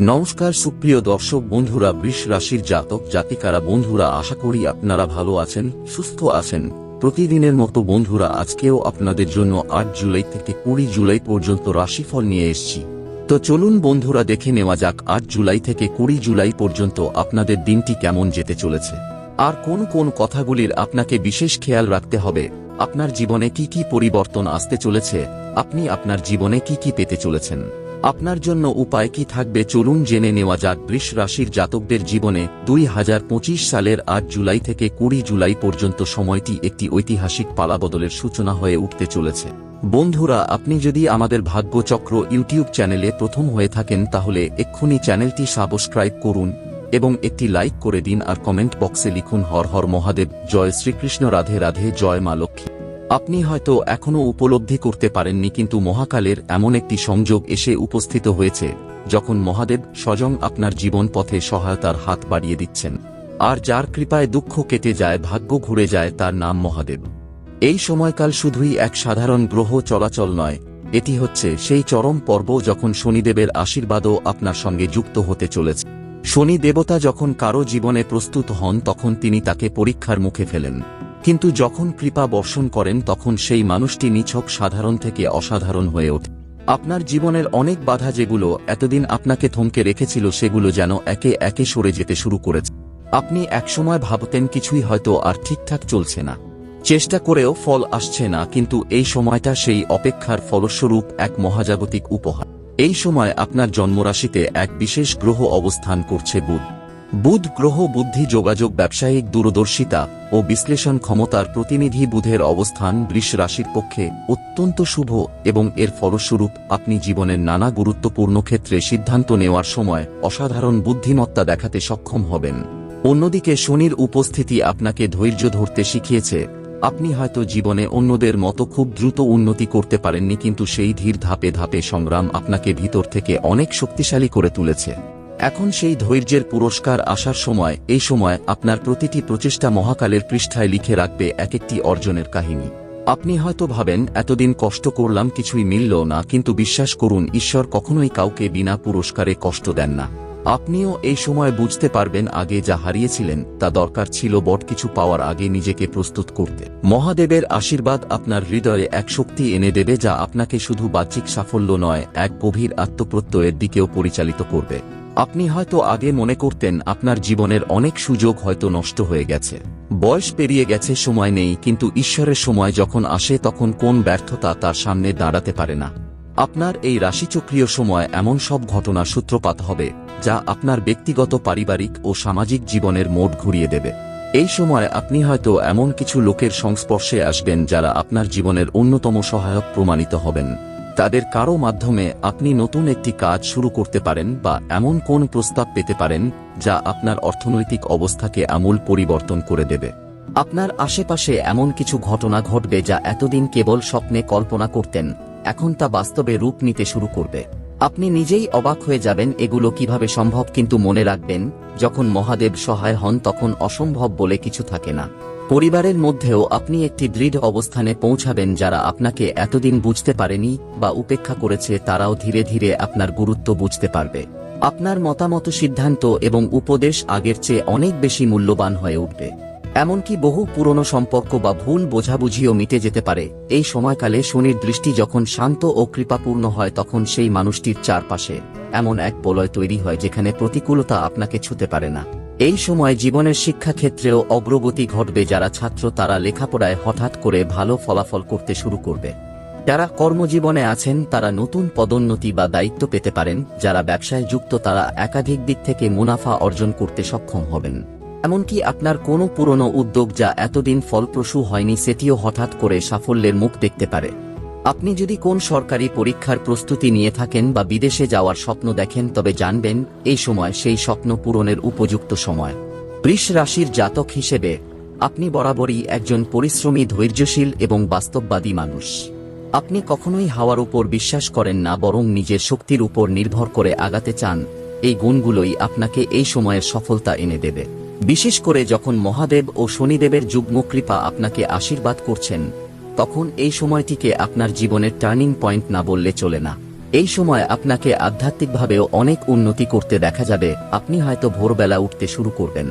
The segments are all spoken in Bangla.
নমস্কার সুপ্রিয় দর্শক বন্ধুরা, বৃষ রাশির জাতক জাতিকারা, বন্ধুরা, আশা করি আপনারা ভালো আছেন, সুস্থ আছেন। প্রতিদিনের মতো বন্ধুরা, আজকেও আপনাদের জন্য আট জুলাই থেকে কুড়ি জুলাই পর্যন্ত রাশিফল নিয়ে এসেছি। তো চলুন বন্ধুরা, দেখে নেওয়া যাক আট জুলাই থেকে কুড়ি জুলাই পর্যন্ত আপনাদের দিনটি কেমন যেতে চলেছে। আর কোন কোন কথাগুলির আপনাকে বিশেষ খেয়াল রাখতে হবে? আপনার জীবনে কি কি পরিবর্তন আসতে চলেছে? আপনি আপনার জীবনে কি কি পেতে চলেছেন? আপনার জন্য উপায় কি থাকবে? চলুন জেনে নেওয়া যাক। বৃষ রাশির জাতকদের জীবনে দুই হাজার পঁচিশ সালের আট জুলাই থেকে কুড়ি জুলাই পর্যন্ত সময়টি একটি ঐতিহাসিক পালাবদলের সূচনা হয়ে উঠতে চলেছে। বন্ধুরা, আপনি যদি আমাদের ভাগ্যচক্র ইউটিউব চ্যানেলে প্রথম হয়ে থাকেন, তাহলে এক্ষুনি চ্যানেলটি সাবস্ক্রাইব করুন এবং একটি লাইক করে দিন আর কমেন্ট বক্সে লিখুন, হর হর মহাদেব, জয় শ্রীকৃষ্ণ, রাধে রাধে, জয় মা লক্ষ্মী। আপনি হয়তো এখনও উপলব্ধি করতে পারেননি কিন্তু মহাকালের এমন একটি সংযোগ এসে উপস্থিত হয়েছে, যখন মহাদেব স্বয়ং আপনার জীবন পথে সহায়তার হাত বাড়িয়ে দিচ্ছেন, আর যার কৃপায় দুঃখ কেটে যায়, ভাগ্য ঘুরে যায় তার নাম মহাদেব। এই সময়কাল শুধুই এক সাধারণ গ্রহ চলাচল নয়, এটি হচ্ছে সেই চরম পর্ব যখন শনিদেবের আশীর্বাদও আপনার সঙ্গে যুক্ত হতে চলেছে। শনি দেবতা যখন কারও জীবনে প্রস্তুত হন, তখন তিনি তাকে পরীক্ষার মুখে ফেলেন। কিন্তু যখন কৃপা বর্ষণ করেন তখন সেই মানুষটি নিছক সাধারণ থেকে অসাধারণ হয়ে ওঠে। আপনার জীবনের অনেক বাধা যেগুলো এতদিন আপনাকে থমকে রেখেছিল সেগুলো যেন একে একে সরে যেতে শুরু করেছে। আপনি একসময় ভাবতেন কিছুই হয়তো আর ঠিকঠাক চলছে না। চেষ্টা করেও ফল আসছে না, কিন্তু এই সময়টা সেই অপেক্ষার ফলস্বরূপ এক মহাজাগতিক উপহার। এই সময় আপনার জন্মরাশিতে এক বিশেষ গ্রহ অবস্থান করছে বুধ। বুধ গ্রহ বুদ্ধি যোগাযোগ ব্যবসায়িক দূরদর্শিতা ও বিশ্লেষণ ক্ষমতার প্রতিনিধি বুধের অবস্থান বৃষ রাশির পক্ষে অত্যন্ত শুভ এবং এর ফলস্বরূপ আপনি জীবনের নানা গুরুত্বপূর্ণ ক্ষেত্রে সিদ্ধান্ত নেওয়ার সময় অসাধারণ বুদ্ধিমত্তা দেখাতে সক্ষম হবেন। অন্যদিকে শনির উপস্থিতি আপনাকে ধৈর্য ধরতে শিখিয়েছে। আপনি হয়তো জীবনে অন্যদের মতো খুব দ্রুত উন্নতি করতে পারেননি কিন্তু সেই ধীর ধাপে ধাপে সংগ্রাম আপনাকে ভিতর থেকে অনেক শক্তিশালী করে তুলেছে। এখন সেই ধৈর্যের পুরস্কার আসার সময়, এই সময় আপনার প্রতিটি প্রচেষ্টা মহাকালের পৃষ্ঠায় লিখে রাখবে এক একটি অর্জনের কাহিনী। আপনি হয়তো ভাবেন, এতদিন কষ্ট করলাম, কিছুই মিলল না, কিন্তু বিশ্বাস করুন, ঈশ্বর কখনোই কাউকে বিনা পুরস্কারে কষ্ট দেন না। আপনিও এই সময় বুঝতে পারবেন আগে যা হারিয়েছিলেন, তা দরকার ছিল বট কিছু পাওয়ার আগে নিজেকে প্রস্তুত করতে। মহাদেবের আশীর্বাদ আপনার হৃদয়ে এক শক্তি এনে দেবে যা আপনাকে শুধু বাহ্যিক সাফল্য নয়, এক গভীর আত্মপ্রত্যয়ের দিকেও পরিচালিত করবে। আপনি হয়তো আগে মনে করতেন আপনার জীবনের অনেক সুযোগ হয়তো নষ্ট হয়ে গেছে। বয়স পেরিয়ে গেছে, সময় নেই, কিন্তু ঈশ্বরের সময় যখন আসে তখন কোন ব্যর্থতা তার সামনে দাঁড়াতে পারে না। আপনার এই রাশিচক্রীয় সময় এমন সব ঘটনা সূত্রপাত হবে, যা আপনার ব্যক্তিগত, পারিবারিক ও সামাজিক জীবনের মোট ঘুরিয়ে দেবে। এই সময় আপনি হয়তো এমন কিছু লোকের সংস্পর্শে আসবেন যারা আপনার জীবনের অন্যতম সহায়ক প্রমাণিত হবেন। তাদের কারও মাধ্যমে আপনি নতুন একটি কাজ শুরু করতে পারেন বা এমন কোন প্রস্তাব পেতে পারেন, যা আপনার অর্থনৈতিক অবস্থাকে আমূল পরিবর্তন করে দেবে। আপনার আশেপাশে এমন কিছু ঘটনা ঘটবে যা এতদিন কেবল স্বপ্নে কল্পনা করতেন, এখন তা বাস্তবে রূপ নিতে শুরু করবে। আপনি নিজেই অবাক হয়ে যাবেন এগুলো কীভাবে সম্ভব, কিন্তু মনে রাখবেন, যখন মহাদেব সহায় হন তখন অসম্ভব বলে কিছু থাকে না। পরিবারের মধ্যেও আপনি একটি দৃঢ় অবস্থানে পৌঁছাবেন যারা আপনাকে এতদিন বুঝতে পারেনি বা উপেক্ষা করেছে তারাও ধীরে ধীরে আপনার গুরুত্ব বুঝতে পারবে। আপনার মতামত সিদ্ধান্ত এবং উপদেশ আগের চেয়ে অনেক বেশি মূল্যবান হয়ে উঠবে। এমনকি বহু পুরনো সম্পর্ক বা ভুল বোঝাবুঝিও মিটে যেতে পারে। এই সময়কালে শনির দৃষ্টি যখন শান্ত ও কৃপাপূর্ণ হয় তখন সেই মানুষটির চারপাশে এমন এক বলয় তৈরি হয় যেখানে প্রতিকূলতা আপনাকে ছুতে পারে না। এই সময় জীবনের শিক্ষাক্ষেত্রেও অগ্রগতি ঘটবে যারা ছাত্র, তারা লেখাপড়ায় হঠাৎ করে ভালো ফলাফল করতে শুরু করবে। যারা কর্মজীবনে আছেন, তারা নতুন পদোন্নতি বা দায়িত্ব পেতে পারেন। যারা ব্যবসায় যুক্ত, তারা একাধিক দিক থেকে মুনাফা অর্জন করতে সক্ষম হবেন। এমনকি আপনার কোনো পুরনো উদ্যোগ যা এতদিন ফলপ্রসূ হয়নি, সেটিও হঠাৎ করে সাফল্যের মুখ দেখতে পারে। আপনি যদি কোন সরকারি পরীক্ষার প্রস্তুতি নিয়ে থাকেন বা বিদেশে যাওয়ার স্বপ্ন দেখেন, তবে জানবেন, এই সময় সেই স্বপ্ন পূরণের উপযুক্ত সময়। বৃষ রাশির জাতক হিসেবে, আপনি বরাবরই একজন পরিশ্রমী, ধৈর্যশীল এবং বাস্তববাদী মানুষ। আপনি কখনোই হাওয়ার উপর বিশ্বাস করেন না, বরং নিজের শক্তির উপর নির্ভর করে আগাতে চান। এই গুণগুলোই আপনাকে এই সময়ের সফলতা এনে দেবে। বিশেষ করে যখন মহাদেব ও শনিদেবের যুগ্ম কৃপা আপনাকে আশীর্বাদ করছেন তখন এই সময়টিকে আপনার জীবনের টার্নিং পয়েন্ট না বললে চলে না। এই সময় আপনাকে আধ্যাত্মিকভাবেও অনেক উন্নতি করতে দেখা যাবে, আপনি হয়তো ভোরবেলা উঠতে শুরু করবেন।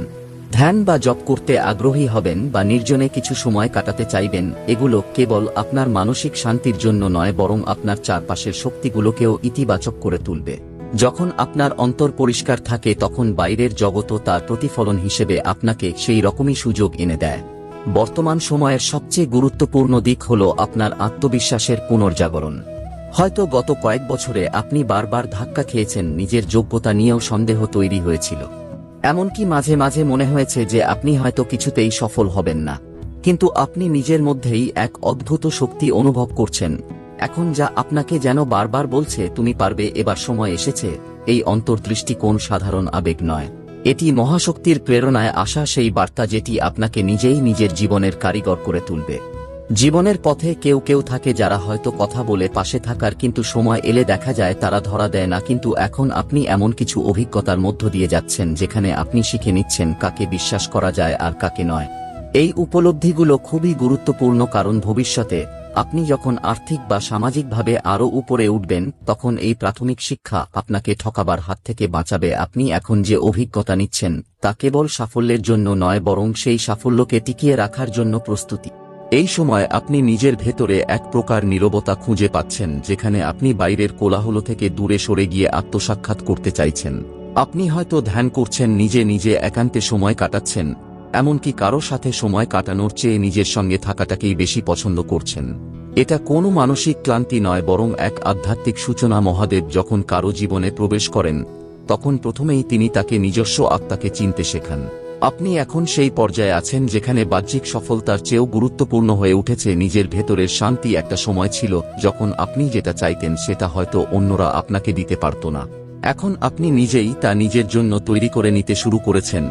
ধ্যান বা জপ করতে আগ্রহী হবেন বা নির্জনে কিছু সময় কাটাতে চাইবেন, এগুলো কেবল আপনার মানসিক শান্তির জন্য নয়, বরং আপনার চারপাশের শক্তিগুলোকেও ইতিবাচক করে তুলবে। যখন আপনার অন্তর পরিষ্কার থাকে, তখন বাইরের জগতও তার প্রতিফলন হিসেবে আপনাকে সেই রকমই সুযোগ এনে দেয়। বর্তমান সময়ের সবচেয়ে গুরুত্বপূর্ণ দিক হল আপনার আত্মবিশ্বাসের পুনর্জাগরণ। হয়তো গত কয়েক বছরে আপনি বারবার ধাক্কা খেয়েছেন, নিজের যোগ্যতা নিয়েও সন্দেহ তৈরি হয়েছিল। এমনকি মাঝে মাঝে মনে হয়েছে যে আপনি হয়তো কিছুতেই সফল হবেন না। কিন্তু আপনি নিজের মধ্যেই এক অদ্ভুত শক্তি অনুভব করছেন। এখন যা আপনাকে যেন বারবার বলছে, তুমি পারবে, এবার সময় এসেছে। এই অন্তর্দৃষ্টি কোন সাধারণ আবেগ নয়। এটি মহাশক্তির প্রেরণায় আসা সেই বার্তা যেটি আপনাকে নিজেই নিজের জীবনের কারিগর করে তুলবে। জীবনের পথে কেউ কেউ থাকে যারা হয়তো কথা বলে পাশে থাকার কিন্তু সময় এলে দেখা যায় তারা ধরা দেয় না, কিন্তু এখন আপনি এমন কিছু অভিজ্ঞতার মধ্য দিয়ে যাচ্ছেন যেখানে আপনি শিখে নিচ্ছেন কাকে বিশ্বাস করা যায় আর কাকে নয়। এই উপলব্ধিগুলো খুবই গুরুত্বপূর্ণ কারণ ভবিষ্যতে আপনি যখন আর্থিক বা সামাজিকভাবে আরও উপরে উঠবেন, তখন এই প্রাথমিক শিক্ষা আপনাকে ঠকাবার হাত থেকে বাঁচাবে। আপনি এখন যে অভিজ্ঞতা নিচ্ছেন, তা কেবল সাফল্যের জন্য নয়, বরং সেই সাফল্যকে টিকিয়ে রাখার জন্য প্রস্তুতি। এই সময় আপনি নিজের ভেতরে এক প্রকার নীরবতা খুঁজে পাচ্ছেন, যেখানে আপনি বাইরের কোলাহল থেকে দূরে সরে গিয়ে আত্মসাক্ষাৎ করতে চাইছেন। আপনি হয়তো ধ্যান করছেন, নিজে নিজে একান্তে সময় কাটাচ্ছেন এমনকি কারও সাথে সময় কাটানোর চেয়ে নিজের সঙ্গে থাকাটাকেই বেশি পছন্দ করছেন। এটা কোনো মানসিক ক্লান্তি নয়, বরং এক আধ্যাত্মিক সূচনা মহাদেব যখন কারও জীবনে প্রবেশ করেন, তখন প্রথমেই তিনি তাকে নিজস্ব আত্মাকে চিনতে শেখান। আপনি এখন সেই পর্যায়ে আছেন যেখানে বাহ্যিক সফলতার চেয়েও গুরুত্বপূর্ণ হয়ে উঠেছে নিজের ভেতরের শান্তি একটা সময় ছিল যখন আপনি যেটা চাইতেন সেটা হয়তো অন্যরা আপনাকে দিতে পারত না। এখন আপনি নিজেই তা নিজের জন্য তৈরি করে নিতে শুরু করেছেন।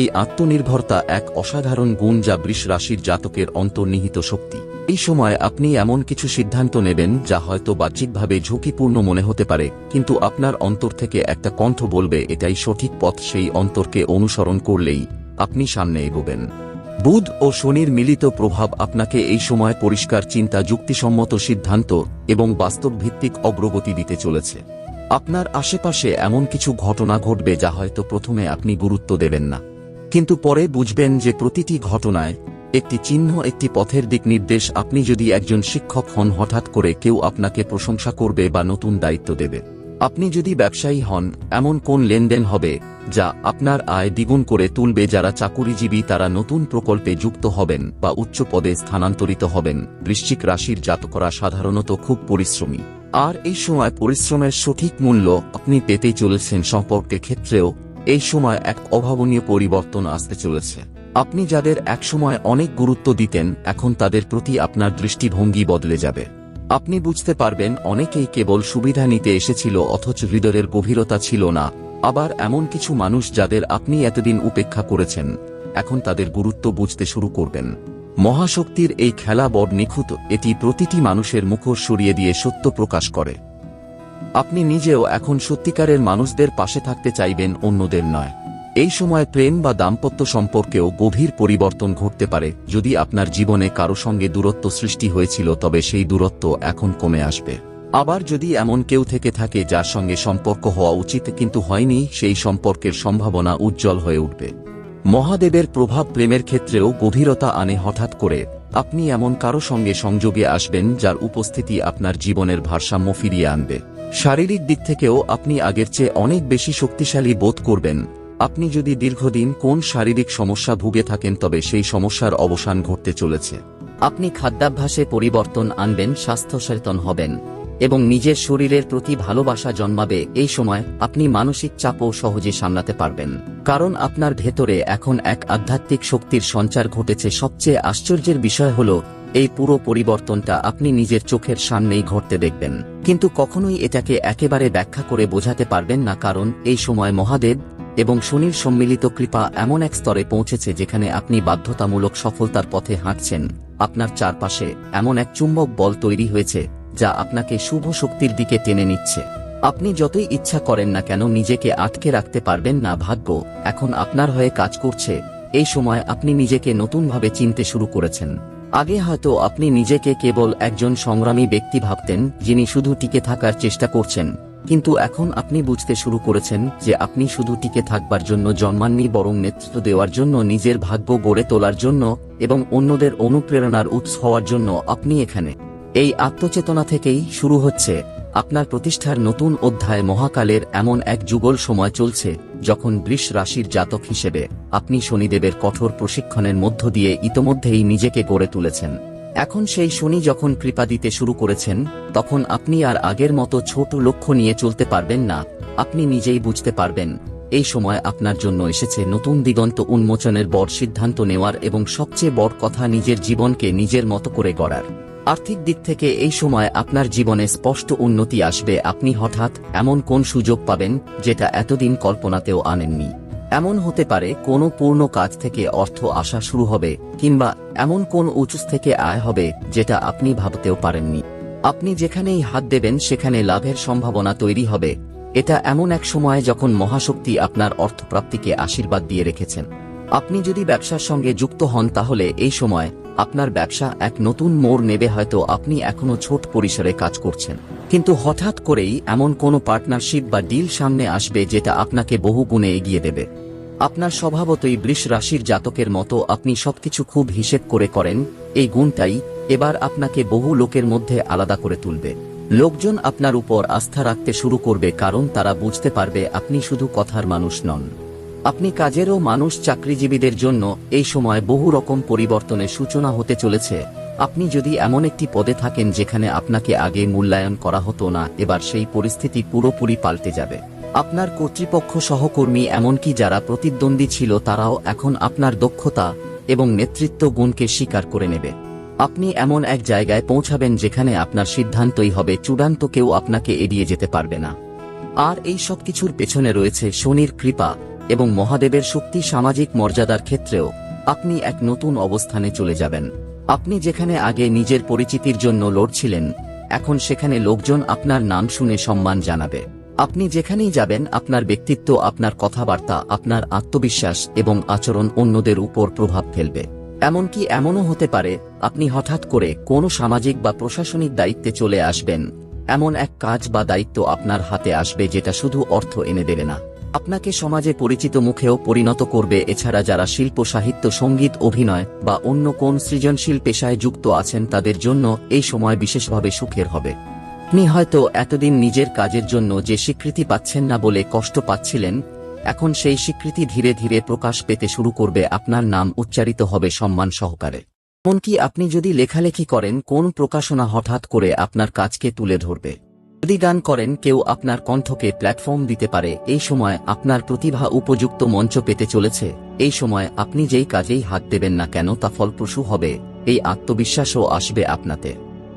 এই আত্মনির্ভরতা এক অসাধারণ গুণ যা বৃষ রাশির জাতকের অন্তর্নিহিত শক্তি। এই সময় আপনি এমন কিছু সিদ্ধান্ত নেবেন যা হয়তো বাহ্যিকভাবে ঝুঁকিপূর্ণ মনে হতে পারে, কিন্তু আপনার অন্তর থেকে একটা কণ্ঠ বলবে, এটাই সঠিক পথ, সেই অন্তরকে অনুসরণ করলেই আপনি সামনে এগোবেন। বুধ ও শনির মিলিত প্রভাব আপনাকে এই সময় পরিষ্কার চিন্তা, যুক্তিসম্মত সিদ্ধান্ত এবং বাস্তবভিত্তিক অগ্রগতি দিতে চলেছে। আপনার আশেপাশে এমন কিছু ঘটনা ঘটবে যা হয়তো প্রথমে আপনি গুরুত্ব দেবেন না। কিন্তু পরে বুঝবেন যে প্রতিটি ঘটনায় একটি চিহ্ন, একটি পথের দিক নির্দেশ। আপনি যদি একজন শিক্ষক হন, হঠাৎ করে কেউ আপনাকে প্রশংসা করবে বা নতুন দায়িত্ব দেবে। আপনি যদি ব্যবসায়ী হন, এমন কোন লেনদেন হবে যা আপনার আয় দ্বিগুণ করে তুলবে? যারা চাকুরিজীবী, তারা নতুন প্রকল্পে যুক্ত হবেন বা উচ্চ পদে স্থানান্তরিত হবেন। বৃশ্চিক রাশির জাতকরা সাধারণত খুব পরিশ্রমী। আর এই সময় পরিশ্রমের সঠিক মূল্য আপনি পেতে চলেছেন। সম্পর্কের ক্ষেত্রেও এই সময় এক অভাবনীয় পরিবর্তন আসতে চলেছে। আপনি যাদের একসময় অনেক গুরুত্ব দিতেন, এখন তাদের প্রতি আপনার দৃষ্টিভঙ্গি বদলে যাবে। আপনি বুঝতে পারবেন, অনেকেই কেবল সুবিধা নিতে এসেছিল অথচ হৃদয়ের গভীরতা ছিল না। আবার এমন কিছু মানুষ যাদের আপনি এতদিন উপেক্ষা করেছেন, এখন তাদের গুরুত্ব বুঝতে শুরু করবেন। মহাশক্তির এই খেলা বড় নিখুঁত, এটি প্রতিটি মানুষের মুখোশ সরিয়ে দিয়ে সত্য প্রকাশ করে। আপনি নিজেও এখন সত্যিকারের মানুষদের পাশে থাকতে চাইবেন, অন্যদের নয়। এই সময় প্রেম বা দাম্পত্য সম্পর্কেও গভীর পরিবর্তন ঘটতে পারে। যদি আপনার জীবনে কারও সঙ্গে দূরত্ব সৃষ্টি হয়েছিল, তবে সেই দূরত্ব এখন কমে আসবে। আবার যদি এমন কেউ থেকে থাকে যার সঙ্গে সম্পর্ক হওয়া উচিত কিন্তু হয়নি, সেই সম্পর্কের সম্ভাবনা উজ্জ্বল হয়ে উঠবে। মহাদেবের প্রভাব প্রেমের ক্ষেত্রেও গভীরতা আনে হঠাৎ করে। আপনি এমন কারও সঙ্গে সংযোগে আসবেন যার উপস্থিতি আপনার জীবনের ভারসাম্য ফিরিয়ে আনবে। শারীরিক দিক থেকেও আপনি আগের চেয়ে অনেক বেশি শক্তিশালী বোধ করবেন। আপনি যদি দীর্ঘদিন কোন শারীরিক সমস্যা ভুগে থাকেন, তবে সেই সমস্যার অবসান ঘটতে চলেছে। আপনি খাদ্যাভ্যাসে পরিবর্তন আনবেন, স্বাস্থ্য সচেতন হবেন, এবং নিজের শরীরের প্রতি ভালোবাসা জন্মাবে। এই সময় আপনি মানসিক চাপও সহজে সামলাতে পারবেন। কারণ আপনার ভেতরে এখন এক আধ্যাত্মিক শক্তির সঞ্চার ঘটেছে। সবচেয়ে আশ্চর্যের বিষয় হল, এই পুরো পরিবর্তনটা আপনি নিজের চোখের সামনেই ঘটতে দেখবেন। কিন্তু কখনোই এটাকে একেবারে ব্যাখ্যা করে বোঝাতে পারবেন না কারণ এই সময় মহাদেব এবং শনির সম্মিলিত কৃপা এমন এক স্তরে পৌঁছেছে যেখানে আপনি বাধ্যতামূলক সফলতার পথে হাঁটছেন। আপনার চারপাশে এমন এক চুম্বক বল তৈরি হয়েছে, যা আপনাকে শুভ শক্তির দিকে টেনে নিচ্ছে। আপনি যতই ইচ্ছা করেন না কেন নিজেকে আটকে রাখতে পারবেন না, ভাগ্য এখন আপনার হয়ে কাজ করছে। এই সময় আপনি নিজেকে নতুনভাবে চিনতে শুরু করেছেন। আগে হয়তো আপনি নিজেকে কেবল একজন সংগ্রামী ব্যক্তি ভাবতেন, যিনি শুধু টিকে থাকার চেষ্টা করছেন। কিন্তু এখন আপনি বুঝতে শুরু করেছেন যে আপনি শুধু টিকে থাকবার জন্য জন্মাননি, বরং নেতৃত্ব দেওয়ার জন্য, নিজের ভাগ্য গড়ে তোলার জন্য এবং অন্যদের অনুপ্রেরণার উৎস হওয়ার জন্য আপনি এখানে। এই আত্মচেতনা থেকেই শুরু হচ্ছে। আপনার প্রতিষ্ঠার নতুন অধ্যায় মহাকালের এমন এক যুগল সময় চলছে, যখন বৃষ রাশির জাতক হিসেবে আপনি শনিদেবের কঠোর প্রশিক্ষণের মধ্য দিয়ে ইতোমধ্যেই নিজেকে গড়ে তুলেছেন। এখন সেই শনি যখন কৃপা দিতে শুরু করেছেন, তখন আপনি আর আগের মতো ছোট লক্ষ্য নিয়ে চলতে পারবেন না। আপনি নিজেই বুঝতে পারবেন, এই সময় আপনার জন্য এসেছে নতুন দিগন্ত উন্মোচনের বড় সিদ্ধান্ত নেওয়ার এবং সবচেয়ে বড় কথা নিজের জীবনকে নিজের মতো করে গড়ার। আর্থিক দিক থেকে এই সময় আপনার জীবনে স্পষ্ট উন্নতি আসবে। আপনি হঠাৎ এমন কোন সুযোগ পাবেন, যেটা এতদিন কল্পনাতেও আনেননি? এমন হতে পারে কোনো পূর্ণ কাজ থেকে অর্থ আসা শুরু হবে, কিংবা এমন কোন উঁচুস থেকে আয় হবে, যেটা আপনি ভাবতেও পারেননি। আপনি যেখানেই হাত দেবেন, সেখানে লাভের সম্ভাবনা তৈরি হবে। এটা এমন এক সময় যখন মহাশক্তি আপনার অর্থপ্রাপ্তিকে আশীর্বাদ দিয়ে রেখেছেন। আপনি যদি ব্যবসার সঙ্গে যুক্ত হন, তাহলে এই সময় আপনার ব্যবসা এক নতুন মোড় নেবে হয়তো আপনি এখনও ছোট পরিসরে কাজ করছেন। কিন্তু হঠাৎ করেই এমন কোনো পার্টনারশিপ বা ডিল সামনে আসবে যেটা আপনাকে বহু গুণে এগিয়ে দেবে। আপনার স্বভাবতই বৃষ রাশির জাতকের মতো আপনি সবকিছু খুব হিসেব করে করেন, এই গুণটাই এবার আপনাকে বহু লোকের মধ্যে আলাদা করে তুলবে। লোকজন আপনার উপর আস্থা রাখতে শুরু করবে কারণ তারা বুঝতে পারবে আপনি শুধু কথার মানুষ নন। আপনি কাজেরও মানুষ চাকরিজীবীদের জন্য এই সময় বহু রকম পরিবর্তনের সূচনা হতে চলেছে। আপনি যদি এমন একটি পদে থাকেন যেখানে আপনাকে আগে মূল্যায়ন করা হতো না, এবার সেই পরিস্থিতি পুরোপুরি পাল্টে যাবে। আপনার কর্তৃপক্ষ সহকর্মী এমনকি যারা প্রতিদ্বন্দ্বী ছিল তারাও এখন আপনার দক্ষতা এবং নেতৃত্ব গুণকে স্বীকার করে নেবে। আপনি এমন এক জায়গায় পৌঁছাবেন যেখানে আপনার সিদ্ধান্তই হবে চূড়ান্ত কেউ আপনাকে এড়িয়ে যেতে পারবে না। আর এই সব কিছুর পেছনে রয়েছে শনির কৃপা। এবং মহাদেবের শক্তি সামাজিক মর্যাদার ক্ষেত্রেও আপনি এক নতুন অবস্থানে চলে যাবেন। আপনি যেখানে আগে নিজের পরিচিতির জন্য লড়ছিলেন, এখন সেখানে লোকজন আপনার নাম শুনে সম্মান জানাবে। আপনি যেখানেই যাবেন, আপনার ব্যক্তিত্ব, আপনার কথাবার্তা, আপনার আত্মবিশ্বাস এবং আচরণ অন্যদের উপর প্রভাব ফেলবে। এমনকি এমনও হতে পারে, আপনি হঠাৎ করে কোনো সামাজিক বা প্রশাসনিক দায়িত্বে চলে আসবেন। এমন এক কাজ বা দায়িত্ব আপনার হাতে আসবে যেটা শুধু অর্থ এনে দেবে না। আপনাকে সমাজে পরিচিত মুখেও পরিণত করবে, এছাড়া যারা শিল্প, সাহিত্য, সংগীত, অভিনয় বা অন্য কোন সৃজনশীল পেশায় যুক্ত আছেন, তাদের জন্য এই সময় বিশেষভাবে সুখের হবে। আপনি হয়তো এতদিন নিজের কাজের জন্য যে স্বীকৃতি পাচ্ছেন না বলে কষ্ট পাচ্ছিলেন, এখন সেই স্বীকৃতি ধীরে ধীরে প্রকাশ পেতে শুরু করবে, আপনার নাম উচ্চারিত হবে সম্মান সহকারে। এমনকি আপনি যদি লেখালেখি করেন, কোন প্রকাশনা হঠাৎ করে আপনার কাজকে তুলে ধরবে? যদি গান করেন কেউ আপনার কণ্ঠকে প্ল্যাটফর্ম দিতে পারে। এই সময় আপনার প্রতিভা উপযুক্ত মঞ্চ পেতে চলেছে। এই সময় আপনি যেই কাজেই হাত দেবেন না কেন তা ফলপ্রসূ হবে। এই আত্মবিশ্বাসও আসবে আপনাতে।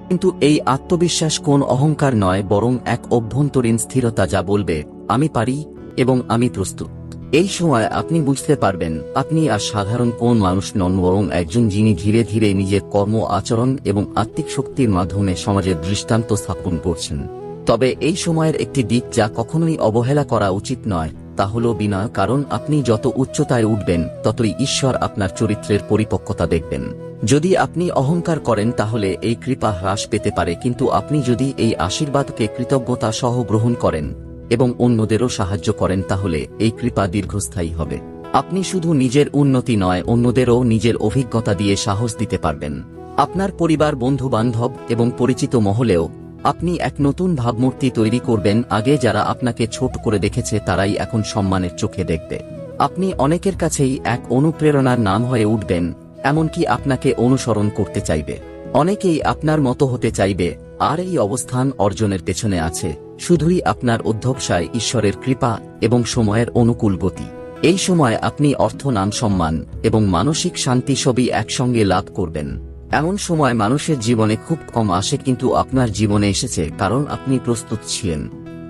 কিন্তু এই আত্মবিশ্বাস কোন অহংকার নয়, বরং এক অভ্যন্তরীণ স্থিরতা যা বলবে, আমি পারি এবং আমি প্রস্তুত। এই সময় আপনি বুঝতে পারবেন, আপনি আর সাধারণ কোন মানুষ নন, বরং একজন যিনি ধীরে ধীরে নিজের কর্ম, আচরণ এবং আত্মিক শক্তির মাধ্যমে সমাজের দৃষ্টান্ত স্থাপন করছেন। তবে এই সময়ের একটি দিক যা কখনোই অবহেলা করা উচিত নয়, তা হল বিনয়, কারণ আপনি যত উচ্চতায় উঠবেন, ততই ঈশ্বর আপনার চরিত্রের পরিপক্কতা দেখবেন। যদি আপনি অহংকার করেন, তাহলে এই কৃপা হ্রাস পেতে পারে, কিন্তু আপনি যদি এই আশীর্বাদকে কৃতজ্ঞতা সহ গ্রহণ করেন এবং অন্যদেরও সাহায্য করেন, তাহলে এই কৃপা দীর্ঘস্থায়ী হবে। আপনি শুধু নিজের উন্নতি নয়, অন্যদেরও নিজের অভিজ্ঞতা দিয়ে সাহস দিতে পারবেন। আপনার পরিবার বন্ধু বান্ধব এবং পরিচিত মহলেও আপনি এক নতুন ভাবমূর্তি তৈরি করবেন। আগে যারা আপনাকে ছোট করে দেখেছে, তারাই এখন সম্মানের চোখে দেখবে। আপনি অনেকের কাছেই এক অনুপ্রেরণার নাম হয়ে উঠবেন, এমনকি আপনাকে অনুসরণ করতে চাইবে। অনেকেই আপনার মতো হতে চাইবে, আর এই অবস্থান অর্জনের পেছনে আছে। শুধুই আপনার অধ্যবসায় ঈশ্বরের কৃপা এবং সময়ের অনুকূল গতি। এই সময় আপনি অর্থ, নাম, সম্মান এবং মানসিক শান্তি সবই একসঙ্গে লাভ করবেন। এমন সময় মানুষের জীবনে খুব কম আসে কিন্তু আপনার জীবনে এসেছে, কারণ আপনি প্রস্তুত ছিলেন।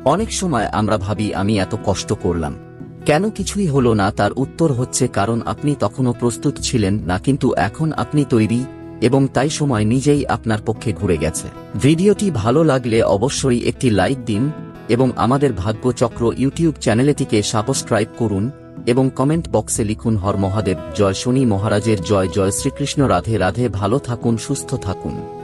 অনেক সময় আমরা ভাবি, আমি এত কষ্ট করলাম। কেন কিছুই হলো না? তার উত্তর হচ্ছে, কারণ আপনি তখনও প্রস্তুত ছিলেন না, কিন্তু এখন আপনি তৈরি এবং তাই সময় নিজেই আপনার পক্ষে ঘুরে গেছে। ভিডিওটি ভালো লাগলে অবশ্যই একটি লাইক দিন এবং আমাদের ভাগ্যচক্র ইউটিউব চ্যানেলটিকে সাবস্ক্রাইব করুন। এবং কমেন্ট বক্সে লিখুন হর মহাদেব, জয় শনি মহারাজের জয় জয় শ্রীকৃষ্ণ, রাধে রাধে, ভালো থাকুন, সুস্থ থাকুন।